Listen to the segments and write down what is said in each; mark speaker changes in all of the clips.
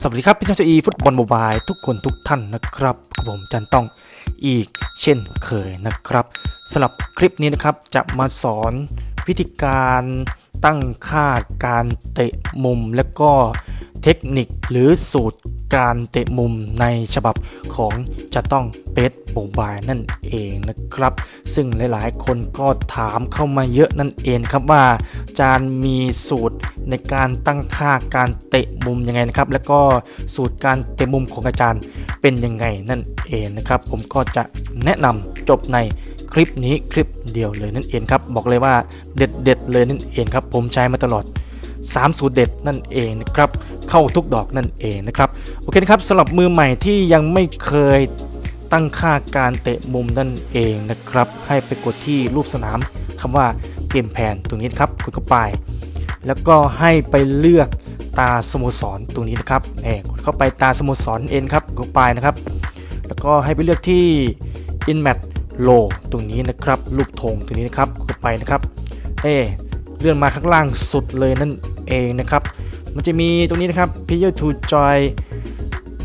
Speaker 1: สวัสดีครับ พี่น้องชาวอีฟุตบอลโมบายทุกคนทุกท่านนะครับกับผมจันต้องอีกเช่นเคยนะครับสำหรับคลิปนี้นะครับจะมาสอนวิธีการตั้งค่าการเตะมุม และก็เทคนิคหรือสูตร การเตะมุมในฉบับของจะต้องเปสโมบายนั่นเองนะครับ ซึ่งหลายๆ คนก็ถามเข้ามาเยอะนั่นเองครับว่าอาจารย์มีสูตรในการตั้งค่าการเตะมุมยังไงนะครับ แล้วก็สูตรการเตะมุมของอาจารย์เป็นยังไงนั่นเองนะครับ ผมก็จะแนะนำจบในคลิปนี้คลิปเดียวเลยนั่นเองครับ บอกเลยว่าเด็ดเด็ดๆเลยนั่นเองครับ ผมใช้มาตลอด 3 สูตรเด็ดนั่นเองนะครับ เข้าทุกดอกนั่นเองนะครับโอเคนะครับสำหรับมือใหม่ที่ยังไม่เคยตั้งค่าการเตะมุมนั่นเองนะครับ ให้ไปกดที่รูปสนามคำว่าเกมแพนตรงนี้ครับกดเข้าไป แล้วก็ให้ไปเลือกตาสโมสรตรงนี้นะครับเอ่กดเข้าไปตาสโมสรเอ็นครับกดไปนะครับ แล้วก็ให้ไปเลือกที่ InMat Low ตรงนี้นะครับรูปธงตรงนี้นะครับกดไปนะครับเอเลื่อนมาข้างล่างสุดเลยนั่นเองนะครับ มันจะมีตรงนี้นะครับ Player to Joy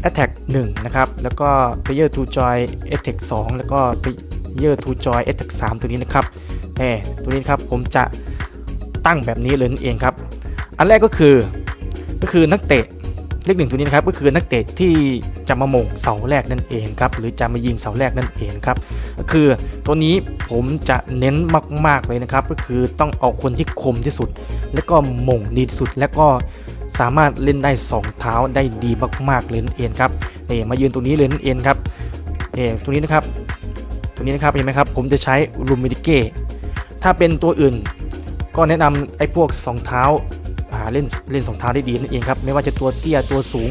Speaker 1: Attack 1 นะครับ แล้วก็ Player to Joy Attack 2 แล้วก็ Player to Joy Attack 3 ตัวนี้นะครับเอตัวนี้ครับผมจะตั้งแบบนี้เลยนั่นเองครับ อันแรกก็คือก็คือนักเตะเลขหนึ่งตัวนี้นะครับก็คือนักเตะที่จะมาโมงเสาแรกนั่นเองครับหรือจะมายิงเสาแรกนั่นเองครับก็คือตัวนี้ผมจะเน้นมากๆเลยนะครับ ก็คือต้องเอาคนที่คมที่สุด และก็มงดีที่สุด และก็ สามารถเล่นได้ 2 เท้าได้ดีมากๆเลยนั่นเองครับนี่มายืนตรงนี้เล่นเองครับนี่ตรงนี้นะครับตรงนี้นะครับเห็นไหมครับผมจะใช้รูมิดิเก้ถ้าเป็นตัวอื่น ก็แนะนำไอ้พวก 2 เท้าอ่าเล่นเล่นสองเท้าได้ดีนั่นเองครับไม่ว่าจะตัวเตี้ยตัวสูง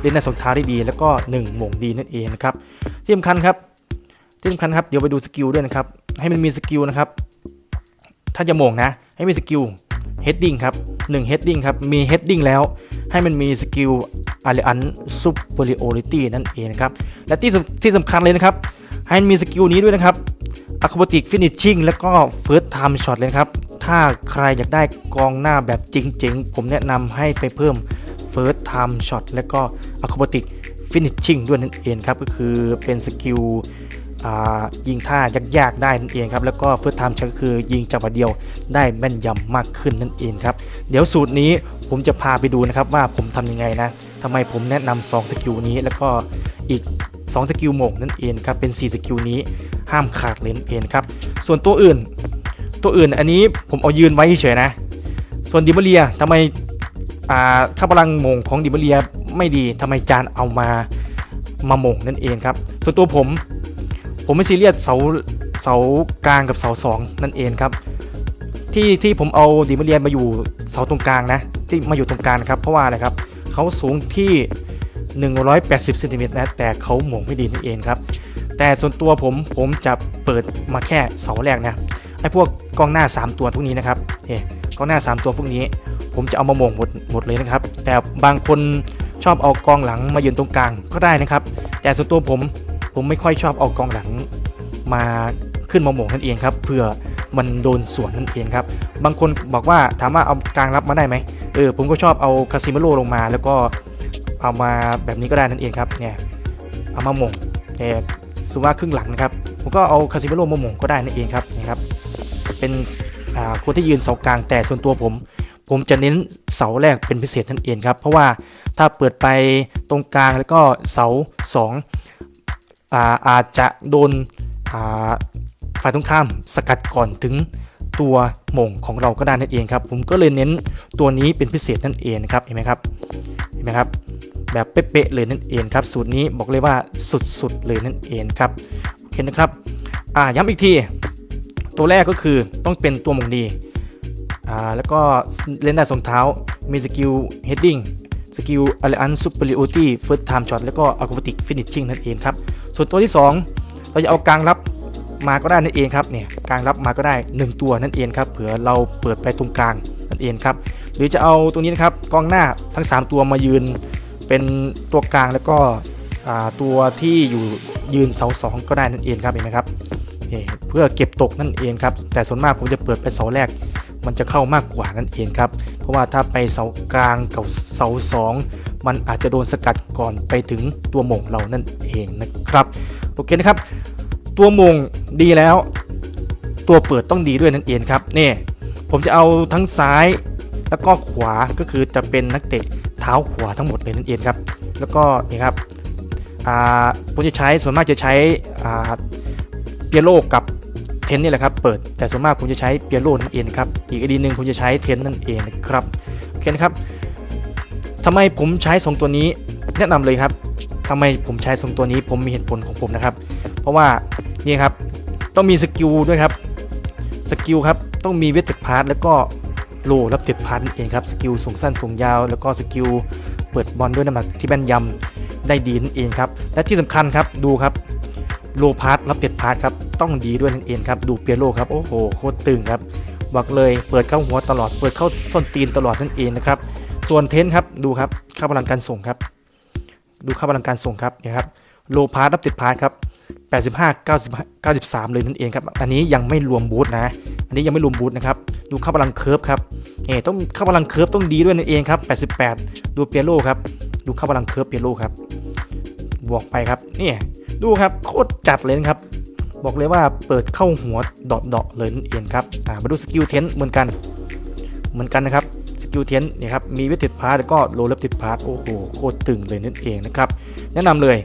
Speaker 1: เล่นได้สองเท้าได้ดี แล้วก็1โมงดีนั่นเองนะครับที่สำคัญครับที่สำคัญครับเดี๋ยวไปดูสกิลด้วยนะครับให้มันมีสกิลนะครับถ้าจะโมงนะให้มีสกิล heading ครับ1 heading ครับ มี heading แล้ว ให้มันมีสกิล a l i a n superiority นั่นเองนะครับ และที่สำที่สำคัญเลยนะครับ ให้มันมีสกิลนี้ด้วยนะครับ acrobatic finishing แล้วก็ first time shot เลยครับ ถ้าใครอยากได้กองหน้าแบบจริงๆ ผมแนะนำให้ไปเพิ่ม first time shot แล้วก็ acrobatic finishing ด้วยนั่นเองครับ ก็คือเป็นสกิล ยิงท่ายากๆได้นั่นเองครับแล้วก็ first time shot ก็คือยิงจังหวะเดียวได้แม่นยำมากขึ้นนั่นเองครับเดี๋ยวสูตรนี้ผมจะพาไปดูนะครับว่าผมทำยังไงนะทำไมผมแนะนำ2สกิลนี้แล้วก็อีก 2 สกิลหมงนั่นเองครับเป็น 4 สกิลนี้ห้ามขาดเลยนั่นเองครับส่วนตัวอื่น ตัวอื่นอันนี้ผมเอายืนไว้เฉยนะ ส่วนดิมเรียทำไมอ่าค่าพลังหมงของดิมเรียไม่ดีทำไมจานเอามามาหมงนั่นเองครับ ส่วนตัวผม ผมไม่ซีเรียสเสาเสากลางกับเสาสองนั่นเองครับ ที่ที่ผมเอาดิมาเรียนมาอยู่เสาตรงกลางนะที่มาอยู่ตรงกลางครับเพราะว่าอะไรครับเขาสูงที่ 180เซนติเมตรนะแต่เขาหมงไม่ดีนั่นเองครับ แต่ส่วนตัวผมผมจะเปิดมาแค่เสาแรกนะไอ้พวกกล้องหน้า 3 ตัวพวกนี้นะครับเฮ้กล้องหน้า 3 ตัวพวกนี้ ผมจะเอามาหมงหมดหมดเลยนะครับ แต่บางคนชอบเอากองหลังมายืนตรงกลางก็ได้นะครับ แต่ส่วนตัวผม ผมไม่ค่อยชอบเอากองหลังมาขึ้นมาโหมงนั่นเองครับเพื่อมันโดนสวนนั่นเองครับ บางคนบอกว่าถามว่าเอากลางรับมาได้ไหมเออผมก็ชอบเอาคาซิเมโรลงมา แล้วก็เอามาแบบนี้ก็ได้นั่นเองครับเนี่ยเอามาหม่งแต่สุว่าครึ่งหลังนะครับผมก็เอาคาซิเมโรมาหม่งก็ได้นั่นเองครับนี่ครับ เป็นคนที่ยืนเสากลางแต่ส่วนตัวผม ผมจะเน้นเสาแรกเป็นพิเศษนั่นเองครับ เพราะว่าถ้าเปิดไปตรงกลางแล้วก็เสาส อาอาจจะโดนฝ่ายตรงข้ามสกัดก่อนถึงตัวหม่งของเราก็ได้นั่นเองครับ ผมก็เลยเน้นตัวนี้เป็นพิเศษนั่นเองครับเห็นไหมครับเห็นไหมครับ แบบเป๊ะๆเลยนั่นเองครับ สูตรนี้บอกเลยว่าสุดๆเลยนั่นเองครับโอเคนะครับอ่าย้ำอีกที ตัวแรกก็คือต้องเป็นตัวหมงดีอ่าแล้วก็เล่นได้สองเท้ามีสกิล heading สกิล alliance superiority first time shot แล้วก็ acrobatic finishing นั่นเองครับ ส่วนตัวที่ 2 เราจะเอากลางรับมาก็ได้นั่นเองครับเนี่ยกลางรับมาก็ได้ 1 ตัวนั่นเองครับเผื่อเราเปิดไปตรงกลางนั่นเองครับหรือจะเอาตัวนี้นะครับกองหน้าทั้ง 3 ตัวมายืนเป็นตัวกลางแล้วก็ตัวที่อยู่ยืนเสาสองก็ได้นั่นเองครับเห็นไหมครับเพื่อเก็บตกนั่นเองครับแต่ส่วนมากผมจะเปิดไปเสาแรก มันจะเข้ามากกว่านั่นเองครับ เพราะว่าถ้าไปเสากลางกับเสาสองมันอาจจะโดนสกัดก่อนไปถึงตัวมงเรานั่นเองนะครับโอเคนะครับ ตัวมงดีแล้ว ตัวเปิดต้องดีด้วยนั่นเองครับนี่ผมจะเอาทั้งซ้ายแล้วก็ขวาก็คือจะเป็นนักเตะเท้าขวาทั้งหมดเลยนั่นเองครับ แล้วก็นี่ครับอ่าผมจะใช้ส่วนมากจะใช้เปียโลกับ ทนนี่แหละครับเปิดแต่ส่วนมากผมจะใช้เปียโลนั่นเองครับอีกอดีหนึ่งผมจะใช้เทนนั่นเองนะครับโอเคนะครับทำไมผมใช้สองตัวนี้แนะนำเลยครับทำไมผมใช้สองตัวนี้ผมมีเหตุผลของผมนะครับ เพราะว่านี่ครับต้องมีสกิลด้วยครับสกิลครับต้องมีเวทพาร์ทแล้วก็โลรับติดพาร์ทนั่นเองครับสกิลสูงสั้นสูงยาว แล้วก็สกิลเปิดบอลด้วยน้ำหนักที่แม่นยำได้ดีนั่นเองครับและที่สำคัญครับดูครับ โลพาร์ทรับติดพาร์ทครับ ต้องดีด้วยนั่นเองครับ ดูเปียโลครับ โอ้โห โคตรตึงครับ บอกเลยเปิดเข้าหัวตลอด เปิดเข้าส้นตีนตลอดนั่นเองนะครับ ส่วนเทนครับ ดูครับ ค่าพลังการส่งครับ ดูค่าพลังการส่งครับเนี่ยครับ โลพาร์ทรับติดพาร์ทครับ85 90 93 เลยนั่นเองครับ อันนี้ยังไม่รวมบูทนะ อันนี้ยังไม่รวมบูทนะครับ ดูค่าพลังเคิร์ฟครับเอต้องค่าพลังเคิร์ฟต้องดีด้วยนั่นเองครับ 88 ดูเปียโลครับ ดูค่าพลังเคิร์ฟเปียโลครับ บวกไปครับ นี่ ดูครับโคตรจัดเลยครับ บอกเลยว่าเปิดเข้าหัวเดาะๆเลยนั่นเองครับอ่ามาดูสกิลเทนเหมือนกัน เหมือนกันนะครับสกิลเทนเนี่ยครับมีวิติดพาร์ทแล้วก็โลเลฟติดพาร์ทโอ้โหโคตรตึงเลยนั่นเองนะครับแนะนำเลย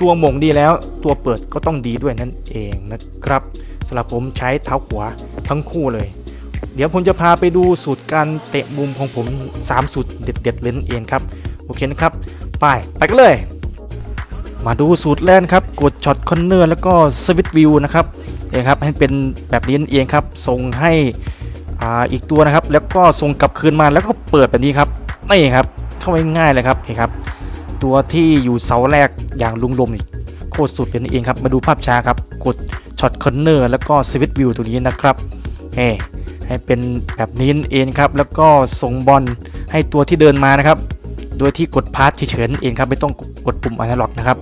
Speaker 1: ตัวหม่งดีแล้วตัวเปิดก็ต้องดีด้วยนั่นเองนะครับสำหรับผมใช้เท้าขวาทั้งคู่เลย เดี๋ยวผมจะพาไปดูสูตรการเตะมุมของผม 3 สูตรเด็ดๆเลนเองครับ โอเคนะครับ ไป ไปกันเลย มาดูสูตรแรกนครับ กดช็อตคอนเนอร์แล้วก็สวิตวิวนะครับนี่ครับให้เป็นแบบนี้เองครับส่งให้อ่าอีกตัวนะครับ แล้วก็ส่งกลับคืนมาแล้วก็เปิดแบบนี้ครับนี่ครับเข้าง่ายเลยครับนี่ครับ ตัวที่อยู่เสาแรกอย่างลุงลมนี่โคตรสุดเลยนั่นเองครับมาดูภาพช้าครับกดช็อตคอนเนอร์แล้วก็สวิตวิวตัวนี้นะครับเฮ้ให้เป็นแบบนี้เองครับแล้วก็ส่งบอลให้ตัวที่เดินมานะครับ โดยที่กดพาร์ทเฉยๆเองครับไม่ต้องกดปุ่มอนาล็อกนะครับ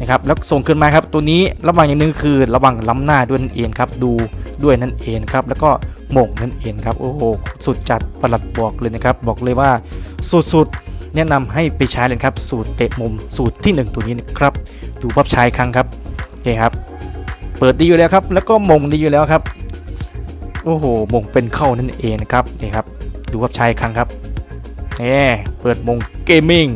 Speaker 1: นะครับแล้วส่งขึ้นมาครับตัวนี้ระวังอย่างหนึงคือระวังล้ำหน้าด้วยนั่นเองครับดูด้วยนั่นเองครับแล้วก็หม่งนั่นเองครับโอ้โหสุดจัดประหลัดบอกเลยนะครับบอกเลยว่าสุดๆแนะนำให้ไปใช้เลยครับสูตรเตะมุมสูตรที่ 1 ตัวนี้นะครับดูบับใช้ครั้งครับโอเคครับเปิดดีอยู่แล้วครับแล้วก็มงดีอยู่แล้วครับโอ้โหมงเป็นเข้านั่นเองนะครับนี่ครับดูบับใช้ครั้งครับนี่เปิดมง เกมมิ่ง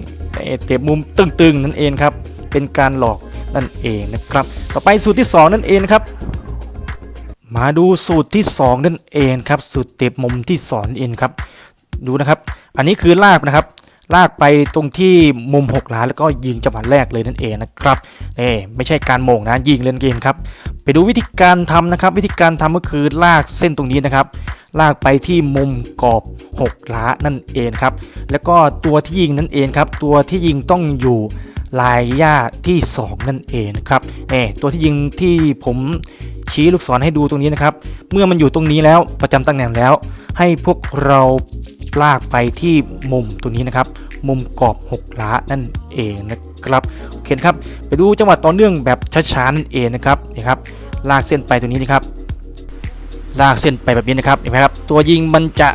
Speaker 1: เตะมุมตึงๆนั่นเองครับ เป็นการหลอกนั่นเองนะครับ ต่อไปสูตรที่ 2 นั่นเองครับ มาดูสูตรที่ 2 นั่นเองครับ สูตรเตะมุมที่2นั่นเองครับ ดูนะครับ อันนี้คือลากนะครับ ลากไปตรงที่มุม6ล้านแล้วก็ยิงจังหวะแรกเลยนั่นเองนะครับเอ้ไม่ใช่การโมงนะยิงเล่นเกมครับ ไปดูวิธีการทำนะครับ วิธีการทำก็คือลากเส้นตรงนี้นะครับ ลากไปที่มุมกรอบ 6 ล้านั่นเองครับ แล้วก็ตัวที่ยิงนั่นเองครับ ตัวที่ยิงต้องอยู่ลายหญ้าที่ 2 นั่นเองนะครับเอ้ตัวที่ยิงที่ผมชี้ลูกศรให้ดูตรงนี้นะครับ เมื่อมันอยู่ตรงนี้แล้วประจำตำแหน่งแล้ว ให้พวกเราลากไปที่มุมตัวนี้นะครับ มุมกรอบ 6 ล้านั่นเองนะครับโอเคครับ ไปดูจังหวะต่อเนื่องแบบช้าๆนั่นเองนะครับนี่ครับลากเส้นไปตรงนี้นะครับ ลากเส้นไปแบบนี้นะครับเห็นไหมครับ ตัวยิงมันจะ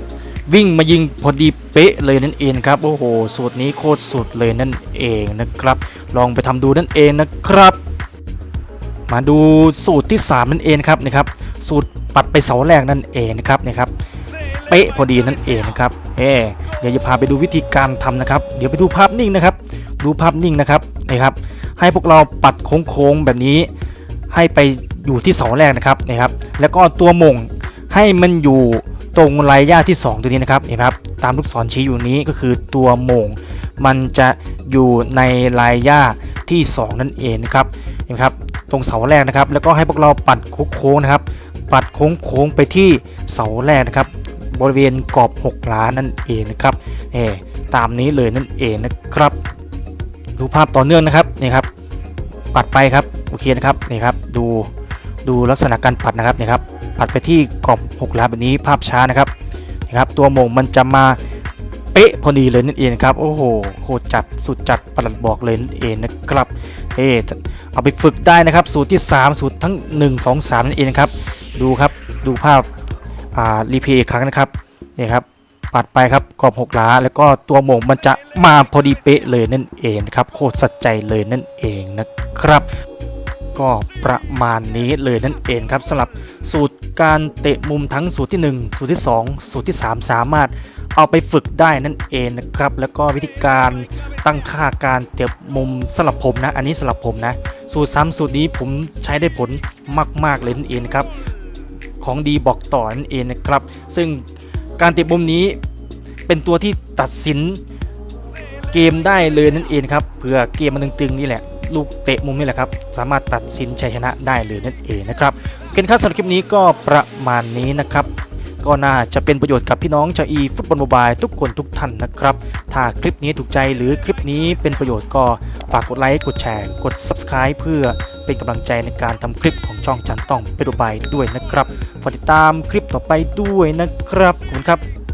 Speaker 1: วิ่งมายิงพอดีเป๊ะเลยนั่นเองครับโอ้โหสูตรนี้โคตรสุดเลยนั่นเองนะครับ ลองไปทำดูนั่นเองนะครับ มาดูสูตรที่ 3 นั่นเองครับนะครับ สูตรปัดไปเสาแรกนั่นเองนะครับนะครับเป๊ะพอดีนั่นเองนะครับเฮ้เดี๋ยวจะพาไปดูวิธีการทำนะครับ เดี๋ยวไปดูภาพนิ่งนะครับ ดูภาพนิ่งนะครับนะครับ ให้พวกเราปัดโค้งๆแบบนี้ ให้ไปอยู่ที่เสาแรกนะครับนะครับ แล้วก็ตัวมง ให้มันอยู่ตรงลายหญ้าที่ 2 ตัวนี้นะครับเห็นไหมครับตามลูกศรชี้อยู่นี้ก็คือตัวโมง มันจะอยู่ในลายหญ้าที่ 2 นั่นเองนะครับเห็นไหมครับตรงเสาแรกนะครับ แล้วก็ให้พวกเราปัดโค้งนะครับ ปัดโค้งๆไปที่เสาแรกนะครับ บริเวณกรอบ 6 ล้านนั่นเองนะครับเอตามนี้เลยนั่นเองนะครับ ดูภาพต่อเนื่องนะครับนี่ครับปัดไปครับโอเคนะครับนี่ครับดูดูลักษณะการปัดนะครับนี่ครับ ปัดไปที่กรอบ6ล้านแบบนี้ภาพช้านะครับนี่ครับ ตัวโมงมันจะมาเป๊ะพอดีเลยนั่นเองครับ โอ้โหโคตรจัดสุดจัดประหลัดบอกเลยนั่นเองนะครับเออเอาไปฝึกได้นะครับสูตรที่ 3 สูตรทั้ง 1 2 3 นั่นเองครับ ดูครับดูภาพอ่ารีเพย์อีกครั้งนะครับนี่ครับปัดไปครับกรอบหกล้าแล้วก็ตัวโหมงมันจะมาพอดีเป๊ะเลยนั่นเองครับโคตรสัจใจเลยนั่นเองนะครับ ก็ประมาณนี้เลยนั่นเองครับสำหรับสูตรการเตะมุมทั้งสูตรที่ 1 สูตรที่ 2 สูตรที่ 3 สามารถเอาไปฝึกได้นั่นเองนะครับ แล้วก็วิธีการตั้งค่าการเตะมุมสำหรับผมนะ อันนี้สำหรับผมนะ สูตร3สูตรนี้ผมใช้ได้ผลมากๆเลยนั่นเองครับ ของดีบอกต่อนั่นเองนะครับ ซึ่งการเตะมุมนี้เป็นตัวที่ตัดสินเกมได้เลยนั่นเองครับเผื่อเกมมันตึงๆนี่แหละ ลูกเตะมุมนี่แหละครับ สามารถตัดสินชัยชนะได้เลยนั่นเองนะครับโอเคครับสำหรับคลิปนี้ก็ประมาณนี้นะครับก็น่าจะเป็นประโยชน์กับพี่น้องชาวอีฟุตบอลโมบายทุกคนทุกท่านนะครับ ถ้าคลิปนี้ถูกใจหรือคลิปนี้เป็นประโยชน์ก็ฝากกดไลค์กดแชร์ กด Subscribe เพื่อเป็นกำลังใจในการทำคลิปของช่องจันต้องเป็นโมบายด้วยนะครับฝากติดตามคลิปต่อไปด้วยนะครับขอบคุณครับ